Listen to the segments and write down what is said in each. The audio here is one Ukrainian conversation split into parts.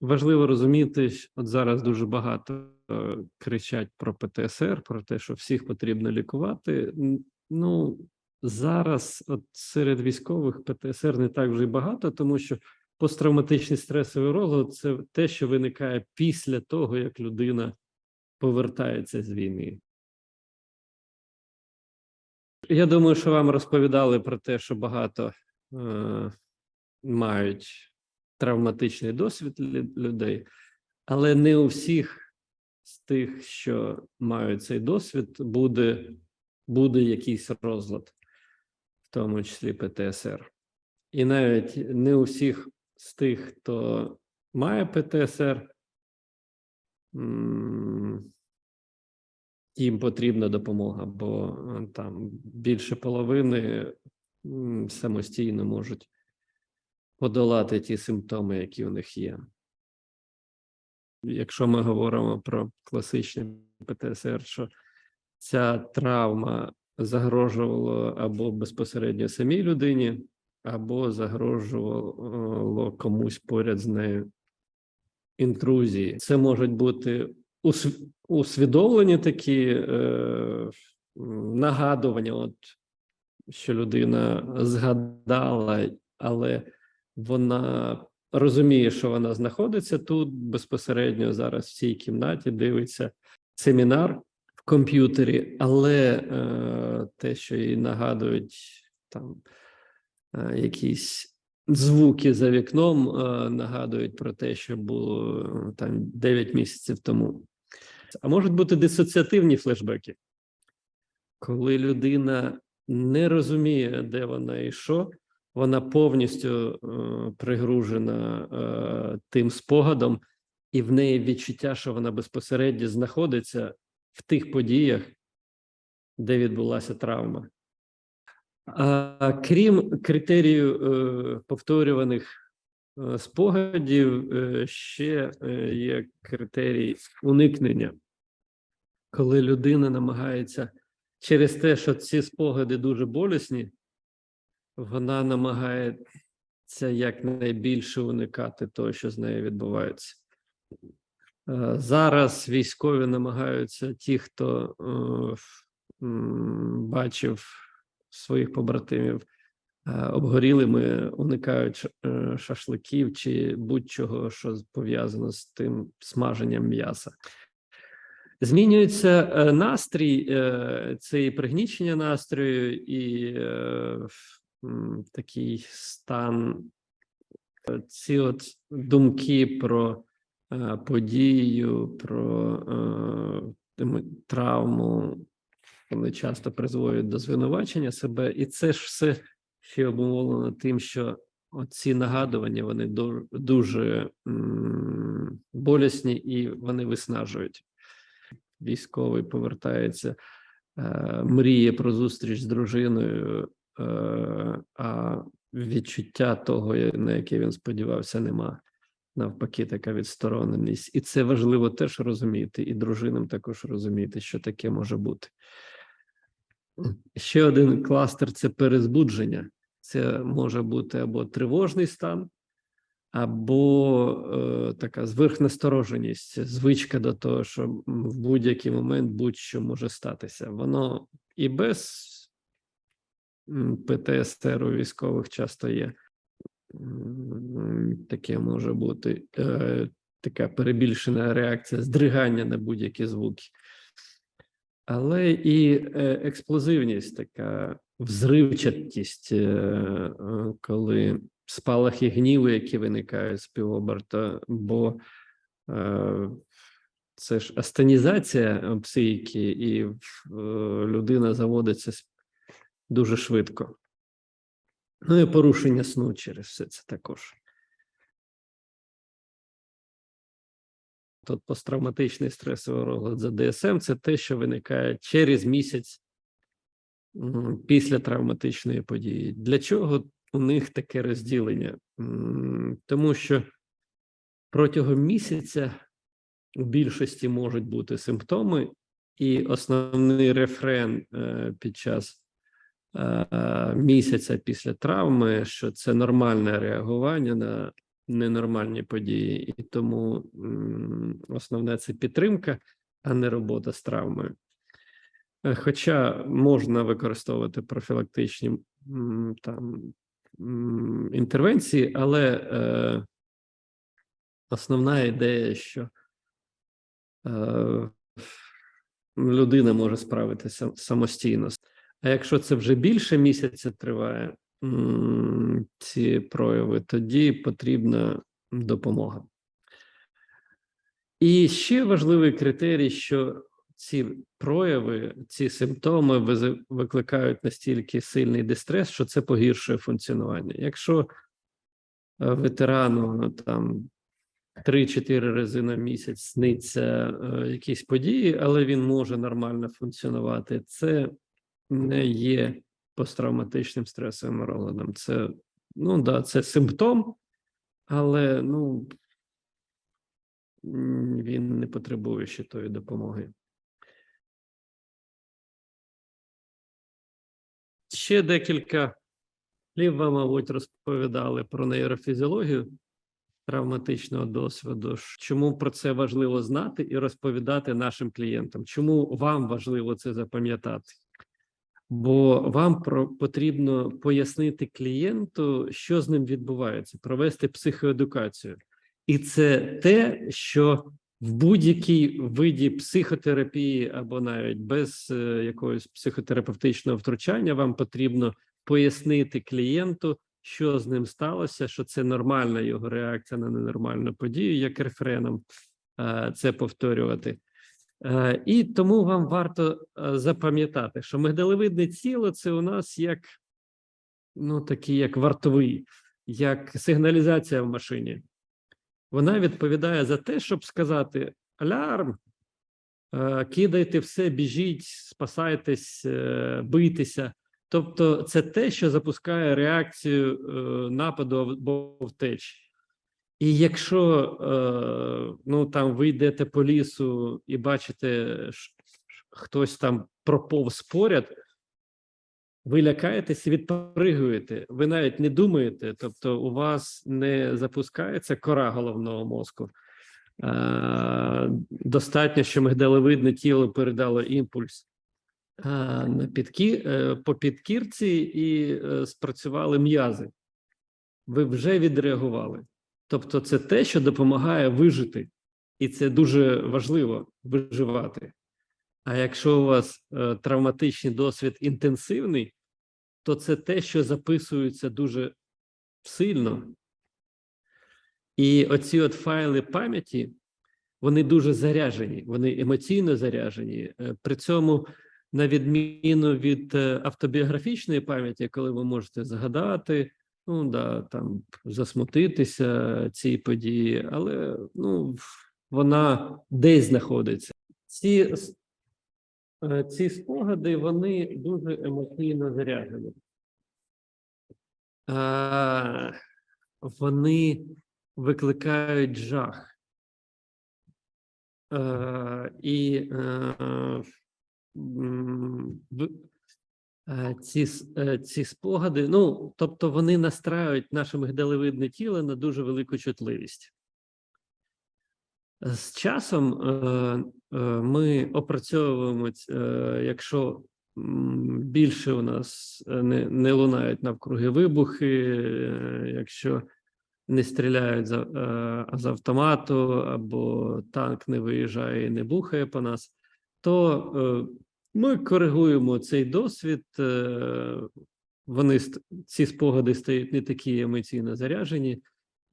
важливо розуміти, от зараз дуже багато е, кричать про ПТСР, про те, що всіх потрібно лікувати. Ну зараз, от серед військових ПТСР не так вже й багато, тому що посттравматичний стресовий розлад це те, що виникає після того, як людина повертається з війни. Я думаю, що вам розповідали про те, що багато е, мають травматичний досвід людей, але не у всіх з тих, що мають цей досвід, буде, буде якийсь розлад, в тому числі ПТСР. І навіть не у всіх з тих, хто має ПТСР, їм потрібна допомога, бо е, там більше половини самостійно можуть подолати ті симптоми, які у них є. Якщо ми говоримо про класичний ПТСР, що ця травма загрожувала або безпосередньо самій людині, або загрожувало комусь поряд з нею інтрузії. Це можуть бути усвідомлені такі е, нагадування, от що людина згадала, але вона розуміє, що вона знаходиться тут безпосередньо зараз в цій кімнаті, дивиться семінар в комп'ютері, але е, те, що їй нагадують там е, якісь звуки за вікном, е, нагадують про те, що було е, там 9 місяців тому. А можуть бути дисоціативні флешбеки, коли людина не розуміє, де вона і що, вона повністю е, пригружена е, тим спогадом, і в неї відчуття, що вона безпосередньо знаходиться в тих подіях, де відбулася травма. А, крім критерію е, повторюваних спогадів, ще є критерій уникнення, коли людина намагається через те, що ці спогади дуже болісні, вона намагається якнайбільше уникати того, що з нею відбувається. Е, Зараз військові намагаються ті, хто е, бачив своїх побратимів е, обгорілими, уникають шашликів чи будь-чого, що пов'язано з тим смаженням м'яса. Змінюється настрій, це і пригнічення настрою, і такий стан, е, ці от думки про е, подію, про е, травму, вони часто призводять до звинувачення себе, і це ж все ще обумовлено тим, що оці нагадування вони дуже болісні і вони виснажують. Військовий повертається, мріє про зустріч з дружиною, а відчуття того, на яке він сподівався, нема. Навпаки, така відстороненість. І це важливо теж розуміти, і дружинам також розуміти, що таке може бути. Ще один кластер це перезбудження. Це може бути або тривожний стан, або е, така зверхнастороженість, звичка до того, що в будь-який момент будь-що може статися. Воно і без ПТСР у військових часто є. Таке може бути е, така перебільшена реакція, здригання на будь-які звуки. Але і е, експлозивність, така взривчатість, е, е, коли спалахи гніву, які виникають з півоберта, бо е, це ж астенізація психіки, і е, людина заводиться дуже швидко. Ну і порушення сну через все це також. Тут посттравматичний стресовий розлад за ДСМ це те, що виникає через місяць після травматичної події. Для чого у них таке розділення? Тому що протягом місяця у більшості можуть бути симптоми, і основний рефрен е, під час місяця після травми, що це нормальне реагування на ненормальні події, і тому основне це підтримка, а не робота з травмою. Е, Хоча можна використовувати профілактичні там інтервенції, але е, основна ідея, що е, людина може справитися самостійно. А якщо це вже більше місяця триває ці прояви, тоді потрібна допомога. І ще важливий критерій, що ці прояви, ці симптоми викликають настільки сильний дистрес, що це погіршує функціонування. Якщо е, ветерану ну, там 3-4 рази на місяць сниться е, якісь події, але він може нормально функціонувати, це не є посттравматичним стресовим розладом. Це ну да, це симптом, але ну він не потребує ще тої допомоги. Ще декілька слів вам, мабуть, розповідали про нейрофізіологію травматичного досвіду. Чому про це важливо знати і розповідати нашим клієнтам? Чому вам важливо це запам'ятати? Бо вам про, потрібно пояснити клієнту, що з ним відбувається, провести психоедукацію. І це те, що в будь-якій виді психотерапії або навіть без е, якогось психотерапевтичного втручання вам потрібно пояснити клієнту, що з ним сталося, що це нормальна його реакція на ненормальну подію, як рефреном е, це повторювати. Е, І тому вам варто е, запам'ятати, що мигдалевидне тіло це у нас як ну такий як вартовий, як сигналізація в машині. Вона відповідає за те, щоб сказати: алярм, е, кидайте все, біжіть, спасайтесь, бийтеся. Тобто, це те, що запускає реакцію нападу або втечі. І якщо е, ну там ви йдете по лісу і бачите, хтось там проповз поряд, ви лякаєтесь і відпригуєте. Ви навіть не думаєте, тобто у вас не запускається кора головного мозку. Е, достатньо, що мигдалевидне тіло передало імпульс е, на підкі, по підкірці і спрацювали м'язи. Ви вже відреагували. Тобто, це те, що допомагає вижити, і це дуже важливо виживати. А якщо у вас е, травматичний досвід інтенсивний, то це те, що записується дуже сильно. І оці от файли пам'яті, вони дуже заряжені, вони емоційно заряжені. Е, При цьому, на відміну від е, автобіографічної пам'яті, коли ви можете згадати, ну да, там засмутитися цій події, але ну вона десь знаходиться. Ці, е, ці спогади вони дуже емоційно заряджені. А, вони викликають жах. Е, і е, в- е, ці, е, ці спогади, ну, тобто вони настраюють наше мигдалевидне тіло на дуже велику чутливість. З часом е, е, ми опрацьовуємо, е, якщо більше у нас е, не, не лунають навкруги вибухи, е, якщо не стріляють е, з автомату, або танк не виїжджає і не бухає по нас, то е, ми коригуємо цей досвід. е, Вони ці спогади стають не такі емоційно заряджені.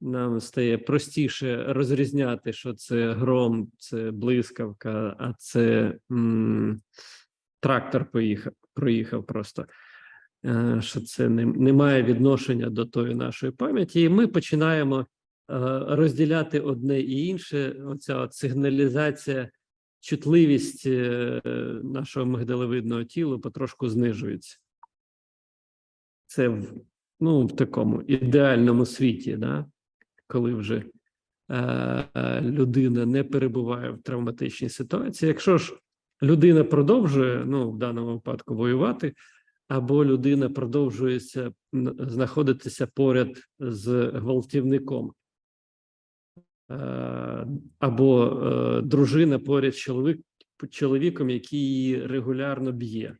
Нам стає простіше розрізняти, що це гром, це блискавка, а це м, трактор поїхав, проїхав просто. Е, Що це не, не має відношення до тої нашої пам'яті, і ми починаємо е, розділяти одне і інше. Оця от сигналізація, чутливість е, нашого мигдалевидного тіла потрошку знижується. Це в, ну, в такому ідеальному світі, да? коли вже е, людина не перебуває в травматичній ситуації. Якщо ж людина продовжує, ну, в даному випадку, воювати, або людина продовжується знаходитися поряд з гвалтівником, або е, дружина поряд з чоловік, чоловіком, який її регулярно б'є,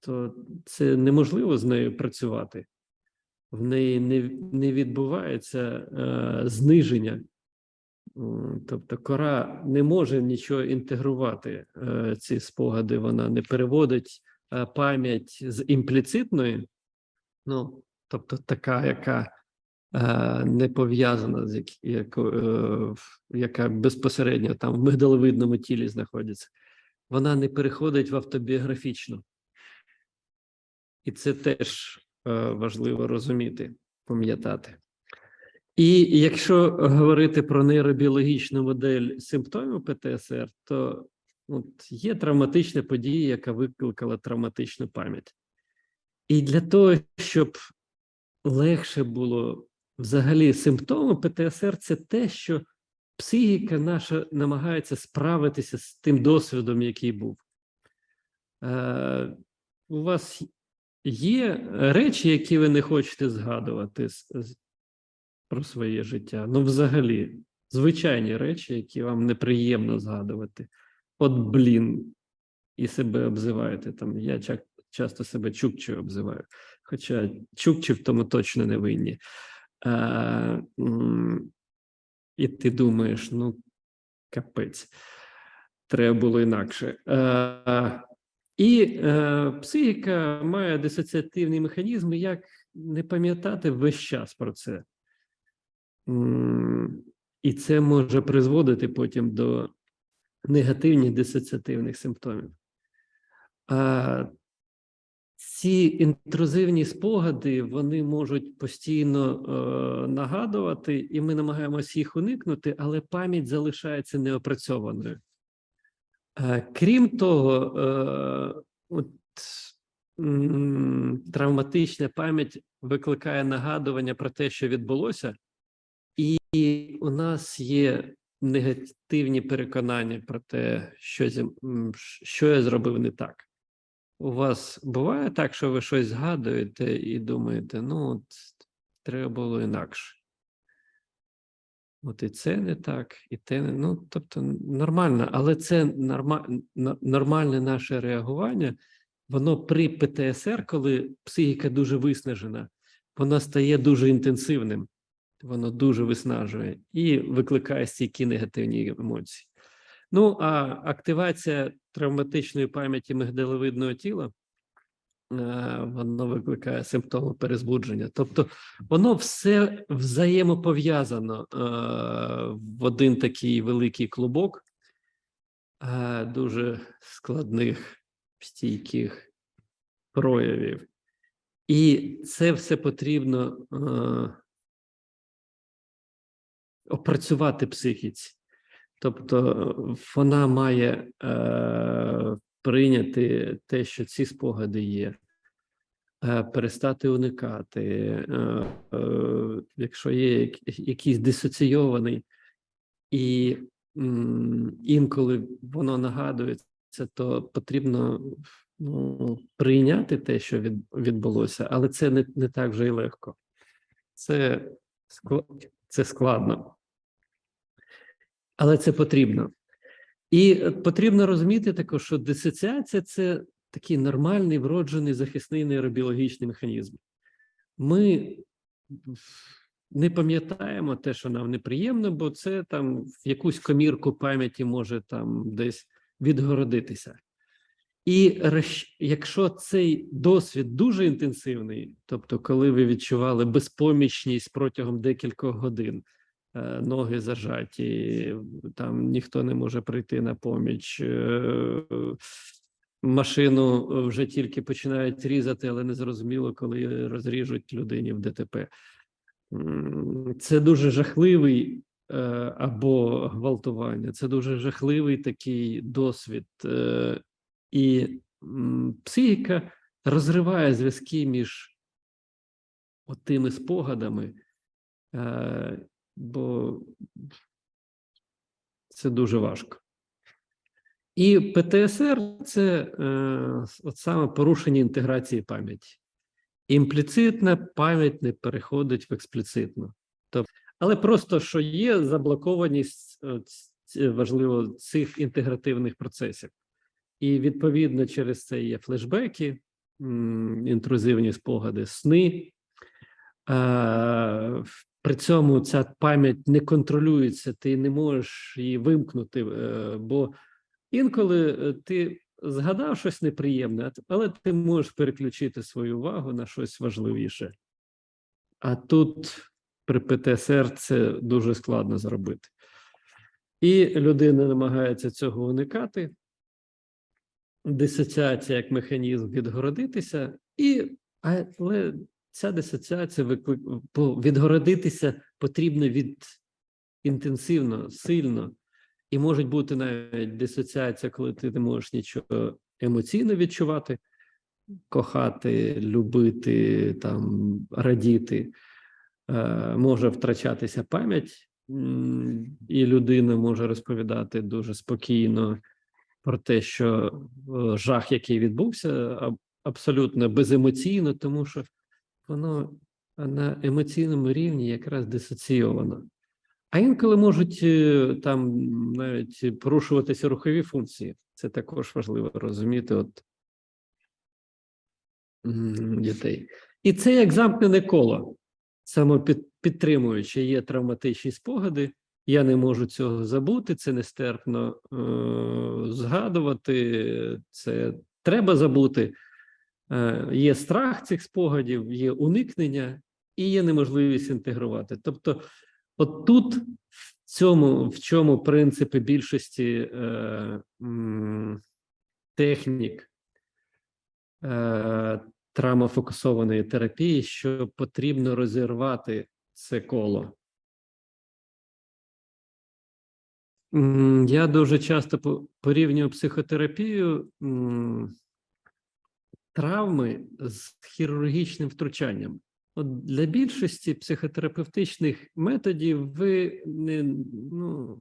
то це неможливо з нею працювати. В неї не, не відбувається е, зниження. Тобто кора не може нічого інтегрувати е, ці спогади, вона не переводить е, пам'ять з імпліцитної, ну, тобто така, яка е, не пов'язана з як, як, е, яка безпосередньо там в мигдаловидному тілі знаходиться, вона не переходить в автобіографічну. І це теж е, важливо розуміти, пам'ятати. І якщо говорити про нейробіологічну модель симптомів ПТСР, то от є травматична подія, яка викликала травматичну пам'ять. І для того, щоб легше було взагалі симптоми ПТСР, це те, що психіка наша намагається справитися з тим досвідом, який був. Е, у вас є речі, які ви не хочете згадувати про своє життя. Ну, взагалі, звичайні речі, які вам неприємно згадувати. От, блін, і себе обзиваєте. Там я ча- часто себе чукчею обзиваю, хоча чукчі в тому точно не винні. А, м, і ти думаєш, ну, капець, треба було інакше. А, і е, психіка має дисоціативні механізми, як не пам'ятати весь час про це. І це може призводити потім до негативних дисоціативних симптомів. А ці інтрузивні спогади вони можуть постійно е, нагадувати, і ми намагаємося їх уникнути, але пам'ять залишається неопрацьованою. Е, Крім того, е, от, травматична пам'ять викликає нагадування про те, що відбулося, і у нас є негативні переконання про те, що, зі- що я зробив не так. У вас буває так, що ви щось згадуєте і думаєте, ну, от, треба було інакше. От і це не так, і те не ну, тобто нормально, але це норма, нормальне наше реагування. Воно при ПТСР, коли психіка дуже виснажена, воно стає дуже інтенсивним, воно дуже виснажує і викликає стійкі негативні емоції. Ну, а активація травматичної пам'яті мигдаловидного тіла, е, воно викликає симптоми перезбудження. Тобто воно все взаємопов'язано е, в один такий великий клубок е, дуже складних, стійких проявів. І це все потрібно опрацювати психіці. Тобто вона має е, прийняти те, що ці спогади є, е, перестати уникати. Е, е, якщо є як- якийсь дисоційований, і м, інколи воно нагадується, то потрібно ну, прийняти те, що від, відбулося, але це не, не так вже й легко. Це, це складно. Але це потрібно. І потрібно розуміти також, що дисоціація це такий нормальний вроджений захисний нейробіологічний механізм. Ми не пам'ятаємо те, що нам неприємно, бо це там в якусь комірку пам'яті може там десь відгородитися. І якщо цей досвід дуже інтенсивний, тобто, коли ви відчували безпомічність протягом декількох годин, ноги зажаті, там ніхто не може прийти на поміч. е, Машину вже тільки починають різати, але не зрозуміло, коли розріжуть людині в ДТП. Це дуже жахливий е, або гвалтування. Це дуже жахливий такий досвід. е, І психіка розриває зв'язки між тими спогадами, е, бо це дуже важко. І ПТСР це е, от саме порушення інтеграції пам'яті. Імпліцитна пам'ять не переходить в експліцитну. Тобто, Але просто що є заблокованість е, важливо цих інтегративних процесів. І відповідно через це є флешбеки, інтрузивні спогади, сни. При цьому ця пам'ять не контролюється, ти не можеш її вимкнути, е, бо інколи е, ти згадав щось неприємне, але ти можеш переключити свою увагу на щось важливіше. А тут при ПТСР це дуже складно зробити. І людина намагається цього уникати. Дисоціація як механізм відгородитися, і але ця дисоціація виклик... відгородитися потрібно від інтенсивно, сильно, і може бути навіть дисоціація, коли ти не можеш нічого емоційно відчувати, кохати, любити, там радіти. Е, може втрачатися пам'ять, і людина може розповідати дуже спокійно про те, що е, жах, який відбувся, абсолютно беземоційно, тому що воно на емоційному рівні якраз дисоційовано. А інколи можуть е, там навіть порушуватися рухові функції. Це також важливо розуміти от дітей. І це як замкнене коло, самопідтримуючи, є травматичні спогади. Я не можу цього забути, це нестерпно е, згадувати, це треба забути. Е, є страх цих спогадів, є уникнення і є неможливість інтегрувати. Тобто, от тут, в цьому, в чому принципи більшості е, м, технік е, травмофокусованої терапії, що потрібно розірвати це коло. Я дуже часто по- порівнюю психотерапію травми з хірургічним втручанням. От для більшості психотерапевтичних методів ви не ну,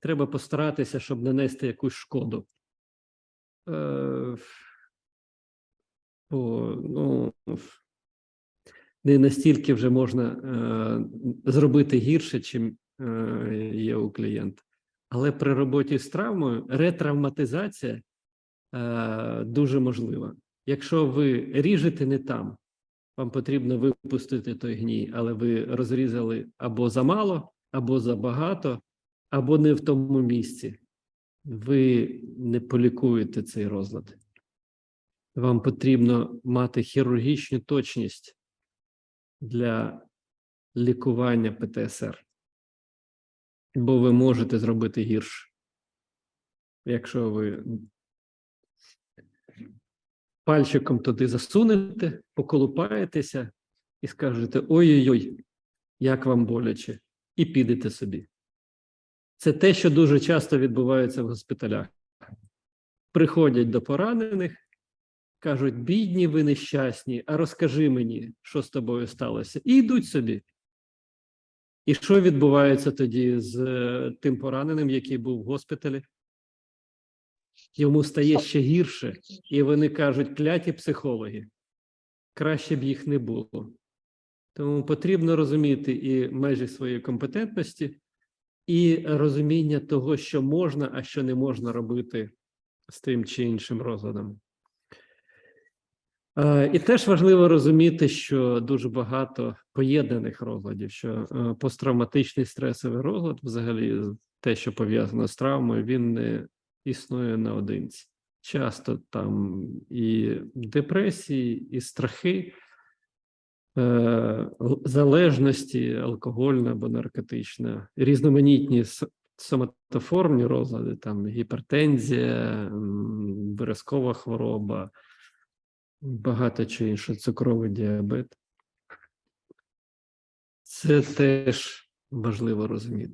треба постаратися, щоб нанести якусь шкоду. Е, бо, ну, не настільки вже можна е, зробити гірше, чим е, є у клієнта. Але при роботі з травмою ретравматизація е, дуже можлива. Якщо ви ріжете не там, вам потрібно випустити той гній, але ви розрізали або замало, або забагато, або не в тому місці. Ви не полікуєте цей розлад. Вам потрібно мати хірургічну точність для лікування ПТСР, бо ви можете зробити гірше, якщо ви пальчиком туди засунете, поколупаєтеся і скажете: ой-ой-ой, як вам боляче, і підете собі. Це те, що дуже часто відбувається в госпіталях. Приходять до поранених, кажуть: бідні, ви нещасні, а розкажи мені, що з тобою сталося, і йдуть собі. І що відбувається тоді з е, тим пораненим, який був в госпіталі? Йому стає ще гірше, і вони кажуть, кляті психологи, краще б їх не було. Тому потрібно розуміти і межі своєї компетентності, і розуміння того, що можна, а що не можна робити з тим чи іншим розладом. Е, І теж важливо розуміти, що дуже багато поєднаних розладів, що е, посттравматичний стресовий розлад, взагалі, те, що пов'язано з травмою, він не існує наодинці. Часто там і депресії, і страхи, е, залежності алкогольна або наркотична, різноманітні соматоформні розлади, там гіпертензія, виразкова хвороба, багато чого іншого, цукровий діабет. Це теж важливо розуміти.